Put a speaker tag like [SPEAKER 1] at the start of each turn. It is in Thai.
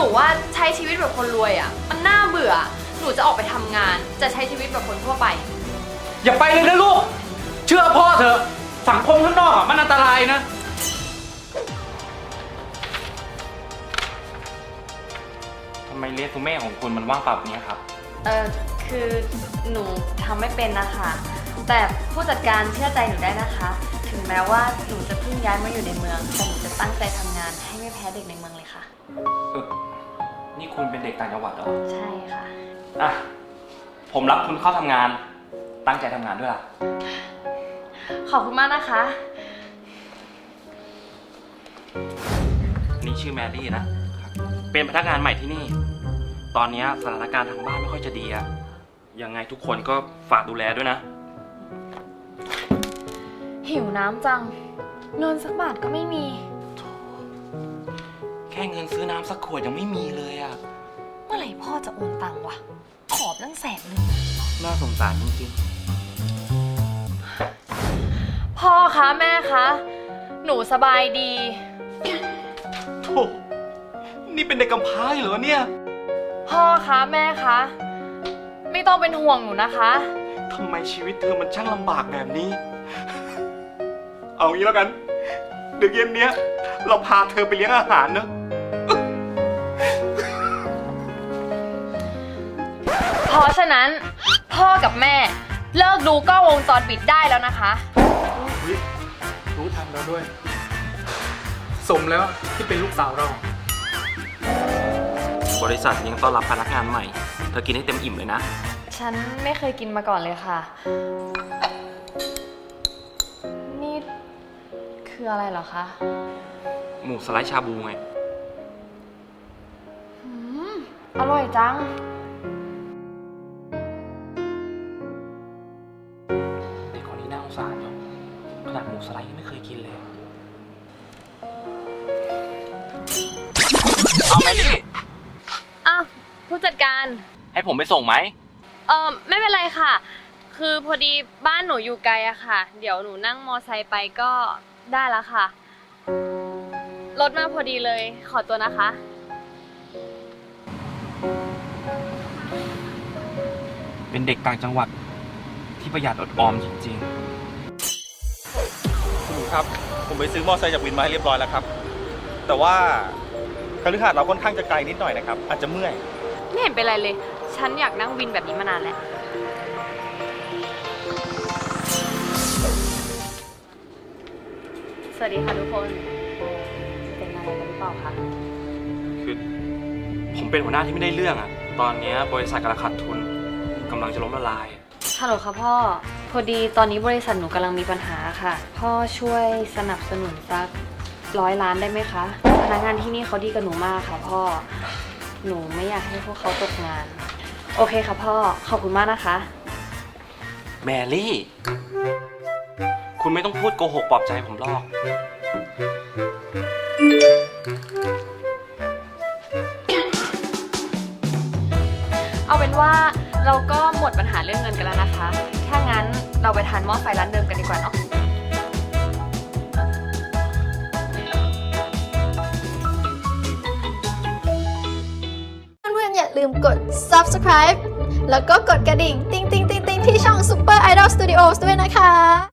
[SPEAKER 1] นูว่าใช้ชีวิตแบบคนรวยอะ่ะ มันน่าเบื่อ หนูจะออกไปทำงาน จะใช้ชีวิตแบบคนทั่วไป
[SPEAKER 2] อย่าไปเลยนะลูก เชื่อพ่อเถอะ สังคมข้างนอกอะมันอันตรายนะ ทำไมเรียกคุณแม่ของคุณมันว่างเปล่าแบบนี้ครับ
[SPEAKER 1] เออคือหนูทำไม่เป็นนะคะ แต่ผู้จัดการเชื่อใจหนูได้นะคะ ถึงแม้ว่าหนูจะเพิ่งย้ายมาอยู่ในเมืองแต่หนูจะตั้งใจทำงานให้ไม่แพ้เด็กในเมืองเลยค่ะ
[SPEAKER 2] เออนี่คุณเป็นเด็กต่างจังหวัดเหรอ
[SPEAKER 1] ใช่ค่ะ
[SPEAKER 2] อะ ผมรับคุณเข้าทำงาน ตั้งใจทำงานด้วยล่ะ
[SPEAKER 1] ขอบคุณมากนะคะ
[SPEAKER 2] นี่ชื่อแมรี่นะ เป็นพนักงานใหม่ที่นี่ ตอนนี้สถานการณ์ทางบ้านไม่ค่อยจะดีอะยังไงทุกคนก็ฝากดูแลด้วยนะ
[SPEAKER 1] หิวน้ำจัง เงินสักบาทก็ไม่มี
[SPEAKER 2] แค่เงินซื้อน้ำสักขวดยังไม่มีเลยอะ
[SPEAKER 1] เมื่อไหร่พ่อจะโอนตังค์วะ ขอบตั้งแสนหนึ่ง
[SPEAKER 2] น่าสงสารจริง
[SPEAKER 1] พ่อคะแม่คะ หนูสบายดี
[SPEAKER 2] ๆโธ่นี่เป็นเด็กกำพร้าเหรอเนี่ย
[SPEAKER 1] พ่อคะแม่คะ ไม่ต้องเป็นห่วงหนูนะคะ
[SPEAKER 2] ทำไมชีวิตเธอมันช่างลำบากแบบนี้ เอางี้แล้วกัน เดี๋ยวเย็นเนี้ย เราพาเธอไปเลี้ยงอาหารเนอะ
[SPEAKER 1] เพราะฉะนั้นพ่อกับแม่เลิกดูกล้องวงจรปิดได้แล้วนะคะ
[SPEAKER 3] รู้ทันแล้วด้วย สมแล้วที่เป็นลูกสาวเรา
[SPEAKER 2] บริษัทยังต้อนรับพนักงานใหม่ เธอกินให้เต็มอิ่มเลยนะ
[SPEAKER 1] ฉันไม่เคยกินมาก่อนเลยค่ะ คืออะไรเหรอคะ
[SPEAKER 2] หมูสไลด์ชาบูไง
[SPEAKER 1] อืม อร่อยจัง
[SPEAKER 2] เด็กคนนี้น่าสงสารเนาะขนาดหมูสไลด์ยังไม่เคยกินเลย เอาไหมนี่
[SPEAKER 1] อ้าวผู้จัดการ
[SPEAKER 2] ให้ผมไปส่งไหม
[SPEAKER 1] เออไม่เป็นไรค่ะ คือพอดีบ้านหนูอยู่ไกลอะค่ะ เดี๋ยวหนูนั่งมอไซค์ไปก็ ได้แล้วค่ะ รถมาพอดีเลย ขอตัวนะคะ
[SPEAKER 2] เป็นเด็กต่างจังหวัดที่ประหยัดอดออมจริง
[SPEAKER 4] คุณหนูครับ ผมไปซื้อมอเตอร์ไซค์จากวินมาให้เรียบร้อยแล้วครับ แต่ว่าคฤหาสน์เราค่อนข้างจะไกลนิดหน่อยนะครับ อาจจะเมื่อย
[SPEAKER 1] ไม่เห็นเป็นไรเลย ฉันอยากนั่งวินแบบนี้มานานแล้ว วัสดีค่ะทุกคนเป็นอะไรกันหรือเปล่าคะ
[SPEAKER 2] ๆคือผมเป็นหัวหน้าที่ไม่ได้เรื่องอะตอนเนี้ยบริษัทกำลังขาดทุนกำลังจะล้มละลาย
[SPEAKER 1] ฮัลโหลค่ะพ่อ พอดีตอนนี้บริษัทหนูกำลังมีปัญหาค่ะ พ่อช่วยสนับสนุนสักร้อยล้านได้ไหมคะ พนักงานที่นี่เขาดีกับหนูมากค่ะพ่อ หนูไม่อยากให้พวกเขาตกงาน โอเคค่ะพ่อ ขอบคุณมากนะคะ
[SPEAKER 2] แมรี่ คุณไม่ต้องพูดโกหกปลอบใจผมหรอก
[SPEAKER 1] เอาเป็นว่าเราก็หมดปัญหาเรื่องเงินกันแล้วนะคะ ถ้างั้นเราไปทานหม้อไฟร้านเดิมกันดีกว่าเนาะ
[SPEAKER 5] เพื่อนๆอย่าลืมกด subscribe แล้วก็กดกระดิ่ง ติ๊งติ๊งติ๊งติ๊งที่ช่อง Super Idol Studios ด้วยนะคะ